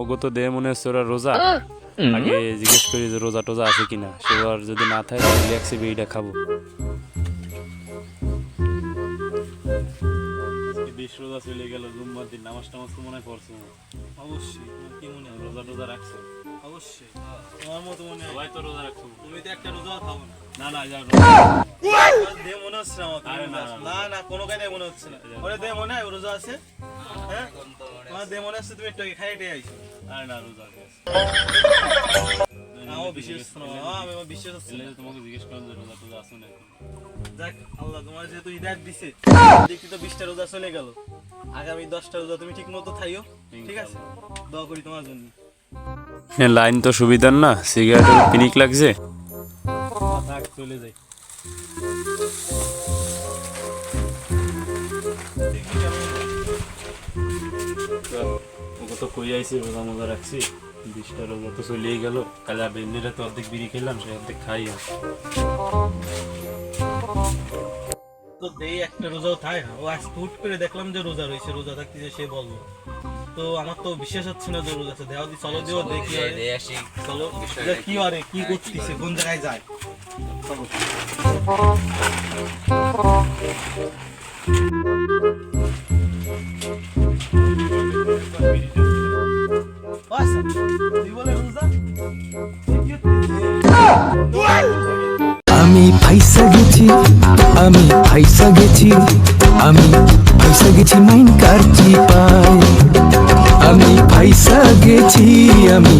ওগো তো দেহ মনে হচ্ছে ওরা রোজা। আগে জিজ্ঞেস করি যে রোজা টোজা আছে কিনা? সেবার যদি না থাকে রিল্যাক্সে বিড়িটা খাব। বেশ রোজা চলে গেল জুম্মার দিন নামাজ টামাজ তো মনে পড়ছো অবশ্যই। তোমার কি মনে হয় রোজা টোজা রাখছো? অবশ্যই। তোমার মতো মনে হয়। সবাই তো রোজা রাখছো। তুমি তো একটা রোজাও খাব না। না না যাও মনে হচ্ছে না আমাকে না, না কোনো কাজে মনে হচ্ছে না। ওরে দেহ মনে হয় রোজা আছে? হ্যাঁ? তোমার দেহ মনে হচ্ছে তুমি একটু খাইয়ে আইছো। আরে না রোজা আছে। তোমাকে জিজ্ঞেস করলাম যে রোজা আসো নাকি যাক আল্লাহ তোমার যেহেতু হিদায়ত দিছে দেখি তো বিশটা রোজা চলে গেল। আগামী দশটা রোজা তুমি ঠিক মতো খাইও ঠিক আছে? দোয়া করি তোমার জন্য। লাইন তো সুবিধার না সিগারেটের পিনিক লাগছে। চলে যাই। ওকে তো কই আইছি রোজা মোজা রাখছি। বিশটা রোজা তো চলেই গেল। কাল আর তো অর্ধেক বিড়ি খেলাম সে অর্ধেক খাই আর। তো দেই একটা রোজাও থাই না ও আজ হুট করে দেখলাম যে রোজা রয়েছে রোজা থাকতেছে সে বলব তো আমার তো বিশ্বাস হচ্ছে না যে রোজা আছে। দেওয়া দি চলো দিও দেখি। চলো যে কি? আরে কি করতেছে কোন জায়গায় যায়? চলো আমি ফাইসা গেছি, আমি ফাইসা গেছি, আমি ফাইসা গেছি মাইন কার পায় আমি ফাইসা গেছি, আমি